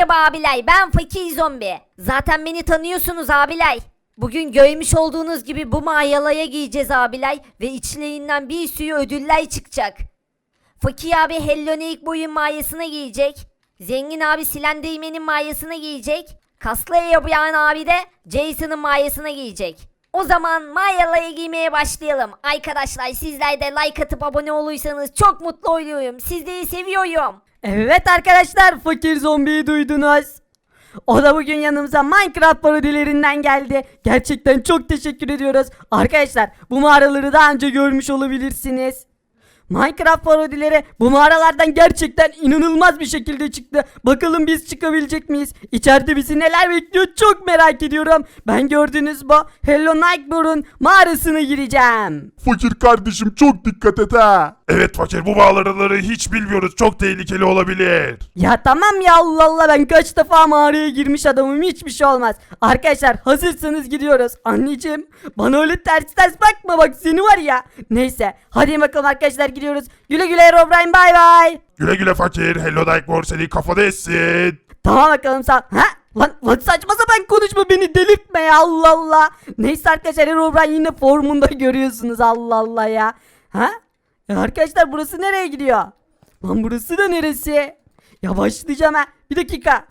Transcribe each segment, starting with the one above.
Merhaba abilay ben Fakir Zombi. Zaten beni tanıyorsunuz abilay. Bugün görmüş olduğunuz gibi bu mayalaya giyeceğiz abilay ve içlerinden bir sürü ödüller çıkacak. Fakir abi Hello Nike boyun mayasına giyecek. Zengin abi Slenderman'in mayasına giyecek. Kaslı Yabayan abi de Jason'ın mayasına giyecek. O zaman mayalaya giymeye başlayalım. Arkadaşlar sizler de like atıp abone olursanız çok mutlu oluyorum. Sizleri seviyorum. Evet arkadaşlar fakir zombiyi duydunuz. O da bugün yanımıza Minecraft parodilerinden geldi. Gerçekten çok teşekkür ediyoruz. Arkadaşlar bu mağaraları daha önce görmüş olabilirsiniz. Minecraft parodileri bu mağaralardan gerçekten inanılmaz bir şekilde çıktı. Bakalım biz çıkabilecek miyiz? İçeride bizi neler bekliyor çok merak ediyorum. Ben gördüğünüz bu Hello Nightmare'un mağarasına gireceğim. Fakir kardeşim çok dikkat et ha. Evet fakir bu bağlaraları hiç bilmiyoruz. Çok tehlikeli olabilir. Ya tamam ya Allah Allah ben kaç defa mağaraya girmiş adamım hiçbir şey olmaz. Arkadaşlar hazırsanız gidiyoruz. Anneciğim bana öyle ters ters bakma bak seni var ya. Neyse hadi bakalım arkadaşlar gidiyoruz. Güle güle Herobrine bay bay. Güle güle fakir. Hello Nightmare seni kafada etsin. Tamam bakalım sağ. Ha? Lan, lan saçma sapan konuşma beni delirtme ya Allah Allah. Neyse arkadaşlar Herobrine yine formunda görüyorsunuz Allah Allah ya. Ha? Ya arkadaşlar burası nereye gidiyor? Lan burası da neresi? Ya başlayacağım ha. Bir dakika.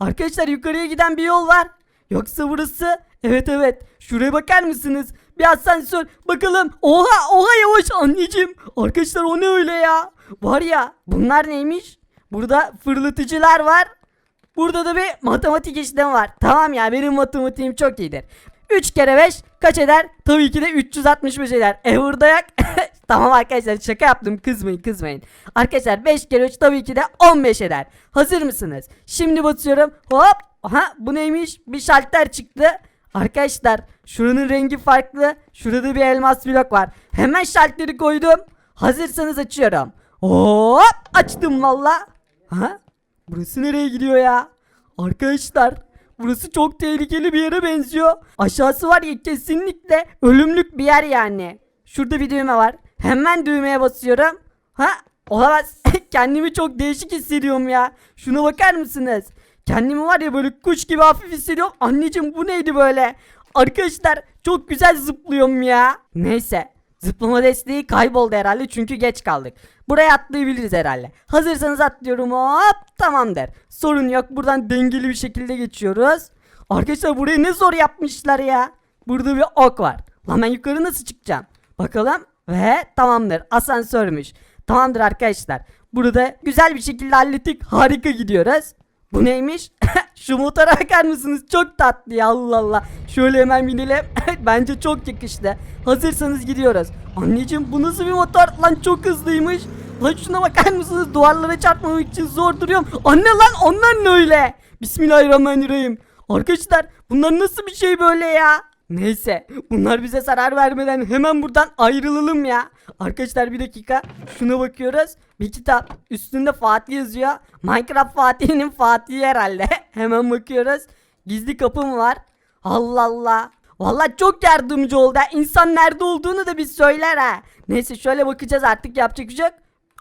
Arkadaşlar yukarıya giden bir yol var. Yoksa burası? Evet evet. Şuraya bakar mısınız? Bir asansör. Bakalım. Oha oha yavaş anneciğim. Arkadaşlar o ne öyle ya? Var ya bunlar neymiş? Burada fırlatıcılar var. Burada da bir matematik işlemi var. Tamam ya benim matematiğim çok iyidir. 3 kere 5 kaç eder? Tabii ki de 365 eder. E burada. Tamam arkadaşlar şaka yaptım kızmayın kızmayın. Arkadaşlar 5 kere 3 tabii ki de 15 eder. Hazır mısınız? Şimdi basıyorum. Hop. Aha bu neymiş? Bir şalter çıktı. Arkadaşlar şuranın rengi farklı. Şurada bir elmas blok var. Hemen şalteri koydum. Hazırsanız açıyorum. Hop açtım valla. Ha? Burası nereye gidiyor ya? Arkadaşlar burası çok tehlikeli bir yere benziyor. Aşağısı var ya kesinlikle ölümlük bir yer yani. Şurada bir düğme var. Hemen düğmeye basıyorum. Ha? Olamaz. Kendimi çok değişik hissediyorum ya. Şuna bakar mısınız? Kendimi var ya böyle kuş gibi hafif hissediyorum. Anneciğim bu neydi böyle? Arkadaşlar çok güzel zıplıyorum ya. Neyse. Zıplama desteği kayboldu herhalde çünkü geç kaldık. Buraya atlayabiliriz herhalde. Hazırsanız atlıyorum hop tamamdır. Sorun yok buradan dengeli bir şekilde geçiyoruz. Arkadaşlar burayı ne zor yapmışlar ya. Burada bir ok var. Lan ben yukarı nasıl çıkacağım? Bakalım. Ve tamamdır asansörmüş. Tamamdır arkadaşlar. Burada güzel bir şekilde hallettik. Harika gidiyoruz. Bu neymiş? Şu motora bakar mısınız? Çok tatlı ya Allah Allah. Şöyle hemen binelim. Bence çok yakıştı. Hazırsanız gidiyoruz. Anneciğim bu nasıl bir motor? Lan çok hızlıymış. Lan şuna bakar mısınız? Duvarlara çarpmamak için zor duruyorum. Anne lan onlar ne öyle? Bismillahirrahmanirrahim. Arkadaşlar bunlar nasıl bir şey böyle ya? Neyse bunlar bize zarar vermeden hemen buradan ayrılalım ya. Arkadaşlar bir dakika şuna bakıyoruz. Bir kitap üstünde Fatih yazıyor. Minecraft Fatih'in Fatih'i herhalde. hemen bakıyoruz. Gizli kapı mı var? Allah Allah. Vallahi çok yardımcı oldu. İnsan nerede olduğunu da bir söyler ha. Neyse şöyle bakacağız artık yapacak şey yok.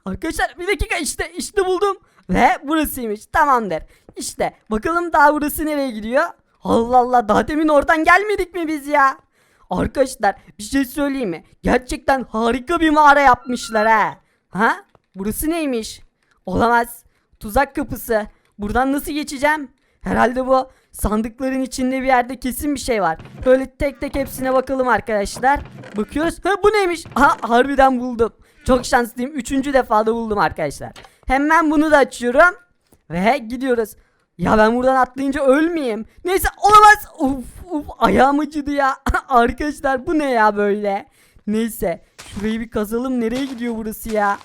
Arkadaşlar bir dakika işte işte buldum. Ve burasıymış tamamdır. İşte bakalım daha burası nereye gidiyor? Allah Allah daha demin oradan gelmedik mi biz ya? Arkadaşlar bir şey söyleyeyim mi? Gerçekten harika bir mağara yapmışlar ha. Ha? Burası neymiş? Olamaz. Tuzak kapısı. Buradan nasıl geçeceğim? Herhalde bu sandıkların içinde bir yerde kesin bir şey var. Böyle tek tek hepsine bakalım arkadaşlar. Bakıyoruz. Ha bu neymiş? Aha harbiden buldum. Çok şanslıyım. Üçüncü defada buldum arkadaşlar. Hemen bunu da açıyorum. Ve gidiyoruz. Ya ben buradan atlayınca ölmeyeyim. Neyse olamaz. Uf uf ayağım acıdı ya. Arkadaşlar bu ne ya böyle? Neyse şurayı bir kazalım. Nereye gidiyor burası ya?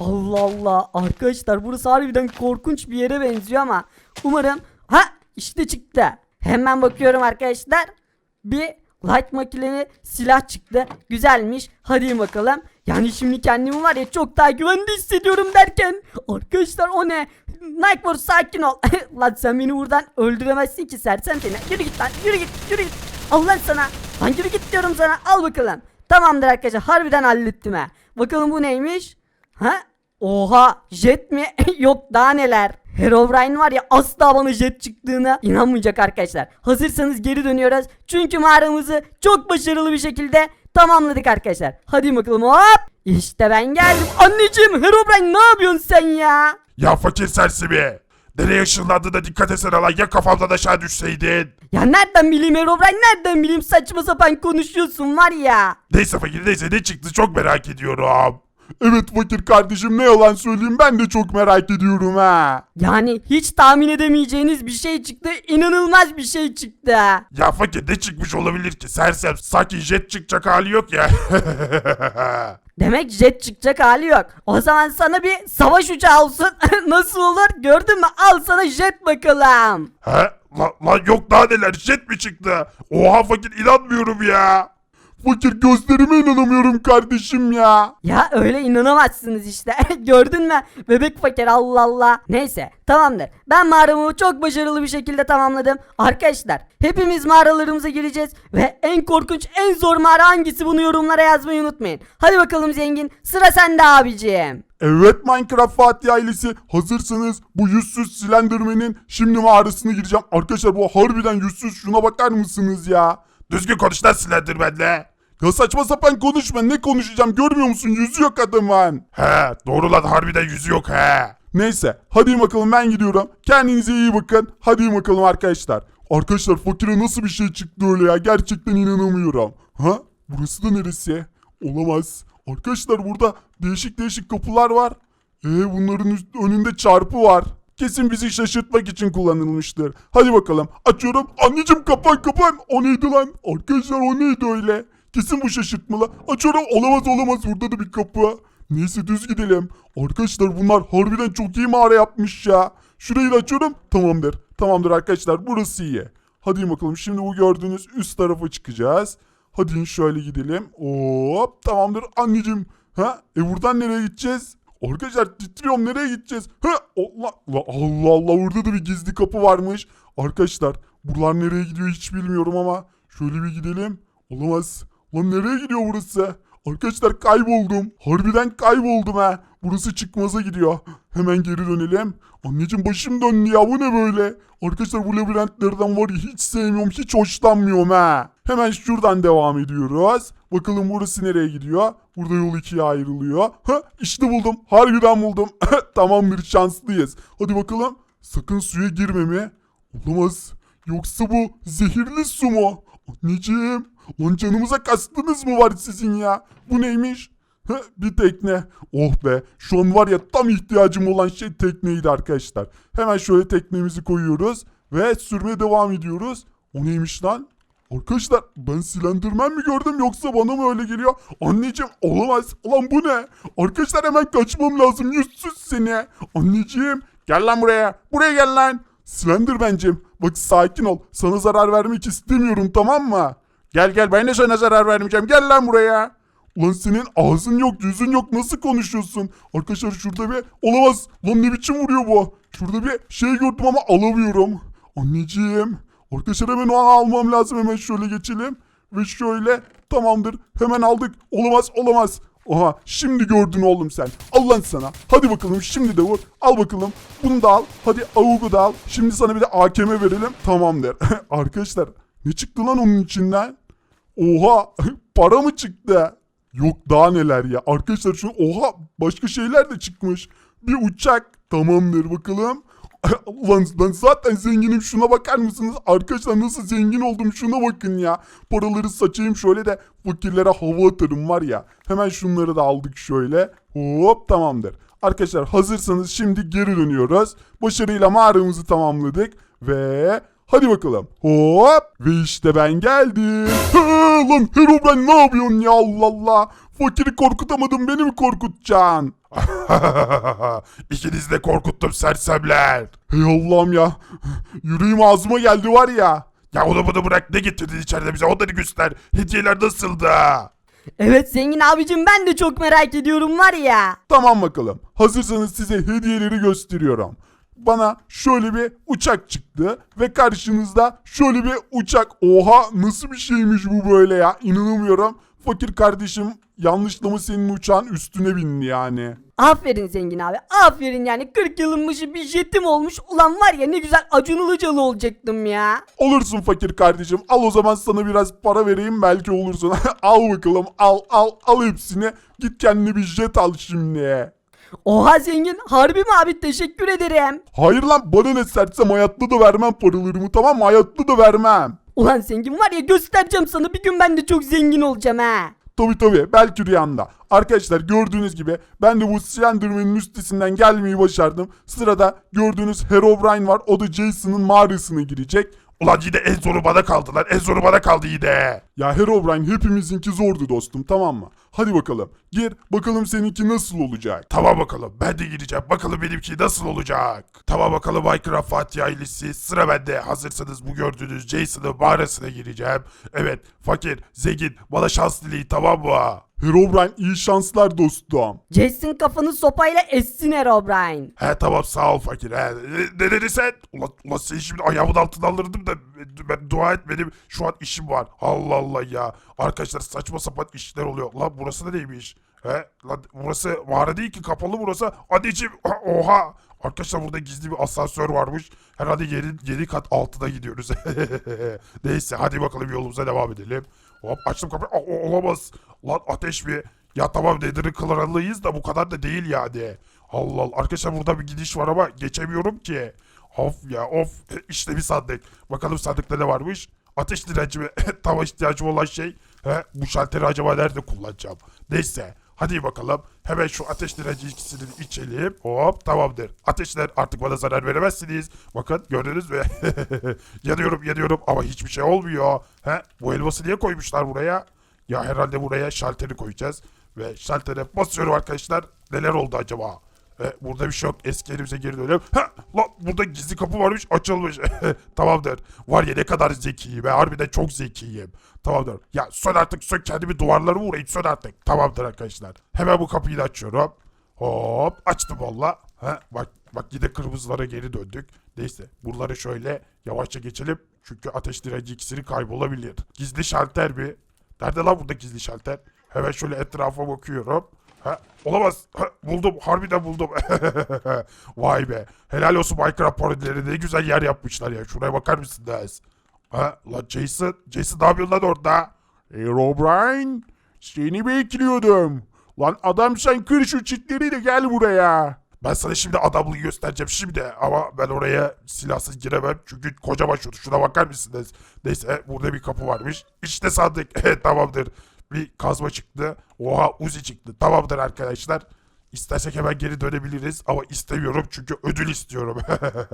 Allah Allah. Arkadaşlar burası harbiden korkunç bir yere benziyor ama umarım ha işte çıktı. Hemen bakıyorum arkadaşlar. Bir light makineli silah çıktı. Güzelmiş. Hadi bakalım. Yani şimdi kendimi var ya çok daha güvende hissediyorum derken. Arkadaşlar o ne? Nightmare sakin ol. lan sen beni buradan öldüremezsin ki sersen seni. Yürü git lan yürü git yürü git. Al lan sana. Lan yürü git diyorum sana. Al bakalım. Tamamdır arkadaşlar harbiden hallettim ha. Bakalım bu neymiş? Ha? Oha jet mi? Yok daha neler. Herobrine var ya asla bana jet çıktığına inanmayacak arkadaşlar. Hazırsanız geri dönüyoruz. Çünkü mağaramızı çok başarılı bir şekilde tamamladık arkadaşlar. Hadi bakalım hop. İşte ben geldim. Anneciğim Herobrine ne yapıyorsun sen ya? Ya fakir sersemi. Nereye ışınlandı da dikkat etsene lan ya kafamdan aşağı düşseydin. Ya nereden bileyim Herobrine nereden bileyim saçma sapan konuşuyorsun var ya. Neyse fakir neyse ne çıktı çok merak ediyorum. Evet fakir kardeşim ne yalan söyleyeyim ben de çok merak ediyorum ha. Yani hiç tahmin edemeyeceğiniz bir şey çıktı. inanılmaz bir şey çıktı. Ya fakir ne çıkmış olabilir ki sersem sanki jet çıkacak hali yok ya. Demek jet çıkacak hali yok. O zaman sana bir savaş uçağı olsun. Nasıl olur? Gördün mü? Al sana jet bakalım. He? Lan, lan yok daha neler jet mi çıktı? Oha fakir inanmıyorum ya. Fakir gözlerime inanamıyorum kardeşim ya. Ya öyle inanamazsınız işte. Gördün mü? Bebek fakir Allah Allah. Neyse tamamdır. Ben mağaramı çok başarılı bir şekilde tamamladım. Arkadaşlar hepimiz mağaralarımıza gireceğiz. Ve en korkunç en zor mağara hangisi bunu yorumlara yazmayı unutmayın. Hadi bakalım zengin sıra sende abicim. Evet Minecraft Fatih ailesi hazırsanız bu yüzsüz Slenderman'in şimdi mağarasına gireceğim. Arkadaşlar bu harbiden yüzsüz şuna bakar mısınız ya? Düzgün konuş lan Slenderman'le. Ya saçma sapan konuşma ne konuşacağım görmüyor musun yüzü yok adamın. He doğru lan harbiden yüzü yok he. Neyse hadi bakalım ben gidiyorum. Kendinize iyi bakın. Hadi bakalım arkadaşlar. Arkadaşlar fakire nasıl bir şey çıktı öyle ya gerçekten inanamıyorum. Ha burası da neresi? Olamaz. Arkadaşlar burada değişik değişik kapılar var. Ee bunların önünde çarpı var. Kesin bizi şaşırtmak için kullanılmıştır. Hadi bakalım. Açıyorum. Anneciğim kapan kapan. O neydi lan? Arkadaşlar o neydi öyle? Kesin bu şaşırtmalı. Açıyorum. Olamaz olamaz. Burada da bir kapı. Neyse düz gidelim. Arkadaşlar bunlar harbiden çok iyi mağara yapmış ya. Şurayı da açıyorum. Tamamdır. Tamamdır arkadaşlar. Burası iyi. Hadi bakalım. Şimdi bu gördüğünüz üst tarafa çıkacağız. Hadi şöyle gidelim. Hop tamamdır anneciğim. Ha? E buradan nereye gideceğiz? Arkadaşlar titriyorum nereye gideceğiz? Ha? Allah Allah Allah Allah burada da bir gizli kapı varmış. Arkadaşlar buralar nereye gidiyor hiç bilmiyorum ama şöyle bir gidelim. Olamaz. Lan nereye gidiyor burası? Arkadaşlar kayboldum. Harbiden kayboldum ha. Burası çıkmaza gidiyor. Hemen geri dönelim. Anneciğim başım döndü ya bu ne böyle? Arkadaşlar bu labirentlerden var ya hiç sevmiyorum hiç hoşlanmıyorum ha. Hemen şuradan devam ediyoruz. Bakalım burası nereye gidiyor? Burada yol ikiye ayrılıyor. Ha işte buldum. Harbiden buldum. Tamamdır şanslıyız. Hadi bakalım. Sakın suya girme mi? Olamaz. Yoksa bu zehirli su mu? Anneciğim. Lan canımıza kastınız mı var sizin ya? Bu neymiş? Bir tekne. Oh be. Şu an var ya tam ihtiyacım olan şey tekneydi arkadaşlar. Hemen şöyle teknemizi koyuyoruz. Ve sürmeye devam ediyoruz. O neymiş lan? Arkadaşlar ben Slenderman mi gördüm yoksa bana mı öyle geliyor? Anneciğim olamaz. Ulan bu ne? Arkadaşlar hemen kaçmam lazım. Yüzsüz seni. Anneciğim gel lan buraya. Buraya gel lan. Slenderman'cim bak sakin ol. Sana zarar vermek istemiyorum tamam mı? Gel gel ben de sana zarar vermeyeceğim. Gel lan buraya. Ulan senin ağzın yok yüzün yok nasıl konuşuyorsun? Arkadaşlar şurada bir olamaz. Lan ne biçim vuruyor bu? Şurada bir şey gördüm ama alamıyorum. Anneciğim. Arkadaşlar hemen onu almam lazım. Hemen şöyle geçelim. Ve şöyle tamamdır. Hemen aldık. Olamaz olamaz. Oha şimdi gördün oğlum sen. Al lan sana. Hadi bakalım şimdi de vur. Al bakalım. Bunu da al. Hadi avugu da al. Şimdi sana bir de AKM verelim. Tamamdır. Arkadaşlar ne çıktı lan onun içinden? Oha para mı çıktı? Yok daha neler ya. Arkadaşlar şu oha başka şeyler de çıkmış. Bir uçak. Tamamdır bakalım. Lan ben zaten zenginim şuna bakar mısınız? Arkadaşlar nasıl zengin oldum şuna bakın ya. Paraları saçayım şöyle de fakirlere hava atarım var ya. Hemen şunları da aldık şöyle. Hop tamamdır. Arkadaşlar hazırsanız şimdi geri dönüyoruz. Başarıyla mağaramızı tamamladık. Ve hadi bakalım. Hop ve işte ben geldim. Ha, lan Herobrine ne yapıyorsun ya Allah Allah. Fakiri korkutamadın beni mi korkutacaksın? İkiniz de korkuttum sersemler. Hey Allah'ım ya. Yüreğim ağzıma geldi var ya. Ya onu bunu bırak ne getirdin içeride bize onları göster. Hediyeler nasıldı? Evet zengin abicim ben de çok merak ediyorum var ya. Tamam bakalım. Hazırsanız size hediyeleri gösteriyorum. Bana şöyle bir uçak çıktı ve karşınızda şöyle bir uçak. Oha nasıl bir şeymiş bu böyle ya inanamıyorum. Fakir kardeşim yanlışlama senin uçağın üstüne bindi yani. Aferin zengin abi. Aferin yani 40 yılın başı bir jetim olmuş. Ulan var ya ne güzel Acun Ilıcalı olacaktım ya. Olursun fakir kardeşim. Al o zaman sana biraz para vereyim belki olursun. al bakalım al al al hepsini. Git kendine bir jet al şimdi. Oha zengin harbi mi abi teşekkür ederim. Hayır lan bana ne sersem hayatta da vermem paralarımı tamam mı? Hayatta da vermem. Ulan zengin var ya göstereceğim sana bir gün ben de çok zengin olacağım ha. Tabi tabi belki rüyanda. Arkadaşlar gördüğünüz gibi ben de bu Slenderman'in üstesinden gelmeyi başardım. Sırada gördüğünüz Herobrine var. O da Jason'ın mağarasına girecek. Ulan yine en zoru bana kaldı lan. En zoru bana kaldı yine. Ya Herobrine hepimizinki zordu dostum tamam mı? Hadi bakalım. Gir bakalım seninki nasıl olacak. Tamam bakalım ben de gireceğim. Bakalım benimki nasıl olacak. Tamam bakalım Minecraft Fatih ailesi. Sıra bende. Hazırsanız bu gördüğünüz Jason'ın mağarasına gireceğim. Evet fakir, zengin bana şans dileyin tamam mı? Herobrine iyi şanslar dostum. Jason kafanı sopayla essin Herobrine. He tamam sağ ol fakir he. Ne, ne dedin sen? Ulan, ulan seni şimdi ayağımın altına alırdım da ben dua et benim şu an işim var. Allah Allah ya. Arkadaşlar saçma sapan işler oluyor. Lan burası da neymiş? He? Lan burası mağara değil ki kapalı burası. Anneciğim oha. Arkadaşlar burada gizli bir asansör varmış. Herhalde yedi, yedi kat altına gidiyoruz. Neyse hadi bakalım yolumuza devam edelim. Hop açtım kapıyı. Aa, olamaz. Lan ateş mi? Ya tamam Nether'ın kralıyız da bu kadar da değil yani. Allah Allah. Arkadaşlar burada bir gidiş var ama geçemiyorum ki. Of ya of. İşte bir sandık. Bakalım sandıkta ne varmış? Ateş direnci mi? Tam ihtiyacım olan şey. He, bu şalteri acaba nerede kullanacağım? Neyse. Hadi bakalım. Hemen şu ateş direnci ikisini içelim. Hop tamamdır. Ateşler artık bana zarar veremezsiniz. Bakın gördünüz mü? yanıyorum yanıyorum ama hiçbir şey olmuyor. He, bu elması niye koymuşlar buraya? Ya herhalde buraya şalteri koyacağız. Ve şaltere basıyorum arkadaşlar. Neler oldu acaba? E, burada bir şey yok. Eski elimize geri dönelim. Ha, lan burada gizli kapı varmış. Açılmış. Tamamdır. Var ya ne kadar zekiyim. Ben harbiden çok zekiyim. Tamamdır. Ya sön artık sön. Kendimi duvarlara vurayım. Sön artık. Tamamdır arkadaşlar. Hemen bu kapıyı da açıyorum. Hop açtım valla. Ha, bak bak yine kırmızılara geri döndük. Neyse buraları şöyle yavaşça geçelim. Çünkü ateş direnci iksiri kaybolabilir. Gizli şalter bir. Nerede lan burada gizli şalter? Hemen şöyle etrafa bakıyorum. Ha, olamaz. Ha, buldum. Harbiden buldum. Vay be. Helal olsun Minecraft parodileri. Ne güzel yer yapmışlar ya. Şuraya bakar mısınız? Ha, lan Jason. Jason ne yapıyorsun lan orada? Herobrine. Seni bekliyordum. Lan adam sen kır şu çitleri gel buraya. Ben sana şimdi adamlığı göstereceğim şimdi ama ben oraya silahsız giremem çünkü kocaman şurada şuna bakar mısınız? Neyse burada bir kapı varmış. İşte sandık. Tamamdır. Bir kazma çıktı. Oha uzi çıktı. Tamamdır arkadaşlar. İstersek hemen geri dönebiliriz ama istemiyorum çünkü ödül istiyorum.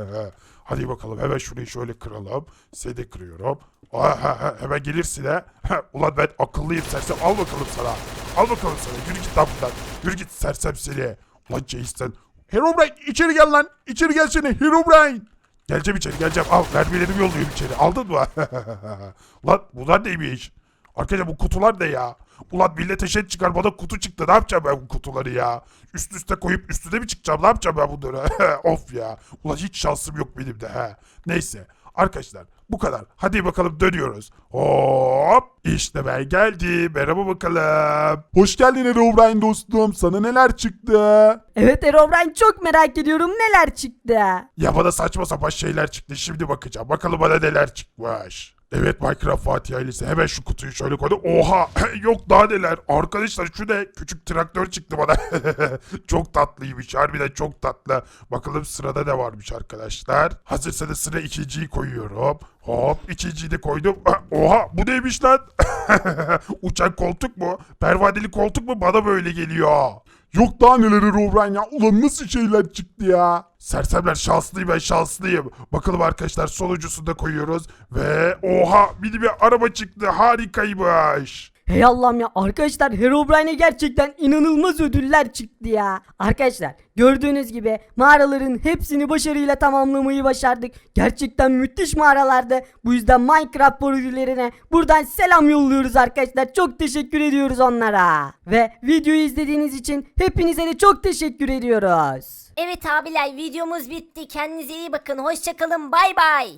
Hadi bakalım hemen şurayı şöyle kıralım. Seni kırıyorum. Aha, hemen gelirsin ha. Ulan ben akıllıyım sersem al bakalım sana. Al bakalım sana. Yürü git lan buradan. Yürü git sersem seni. Lan Jason. Herobrine içeri gel lan. İçeri gelsene Herobrine. Geleceğim içeri geleceğim. Al mermilerimi yolluyorum içeri. Aldın mı? lan bunlar neymiş? Arkadaşlar bu kutular ne ya? Ulan millet eşet çıkar bana kutu çıktı. Ne yapacağım ben bu kutuları ya? Üst üste koyup üstüne mi çıkacağım? Ne yapacağım ben bunları? of ya. Ulan hiç şansım yok benim de. He. Neyse. Arkadaşlar bu kadar. Hadi bakalım dönüyoruz. Hop. İşte ben geldim. Merhaba bakalım. Hoş geldin Herobrine dostum. Sana neler çıktı? Evet Herobrine çok merak ediyorum neler çıktı. Ya bana saçma sapan şeyler çıktı. Şimdi bakacağım. Bakalım bana neler çıkmış. Evet Minecraft Fatih ailesi hemen şu kutuyu şöyle koydum. Oha yok daha neler. Arkadaşlar şu ne? Küçük traktör çıktı bana. çok tatlıymış. Harbiden çok tatlı. Bakalım sırada ne varmış arkadaşlar. Hazırsanız sıra ikinciyi koyuyorum. Hop ikinciyi de koydum. Oha bu neymiş lan? Uçan koltuk mu? Pervaneli koltuk mu? Bana böyle geliyor. Yok daha neler Herobrine ya. Ulan nasıl şeyler çıktı ya. Sersemler şanslıyım ben şanslıyım. Bakalım arkadaşlar sonuncusunu da koyuyoruz. Ve oha bir bir araba çıktı harikaymış. Hey Allah'ım ya arkadaşlar Herobrine'e gerçekten inanılmaz ödüller çıktı ya. Arkadaşlar gördüğünüz gibi mağaraların hepsini başarıyla tamamlamayı başardık. Gerçekten müthiş mağaralardı. Bu yüzden Minecraft parodilerine buradan selam yolluyoruz arkadaşlar. Çok teşekkür ediyoruz onlara. Ve videoyu izlediğiniz için hepinize de çok teşekkür ediyoruz. Evet abiler videomuz bitti. Kendinize iyi bakın. Hoşçakalın. Bay bay.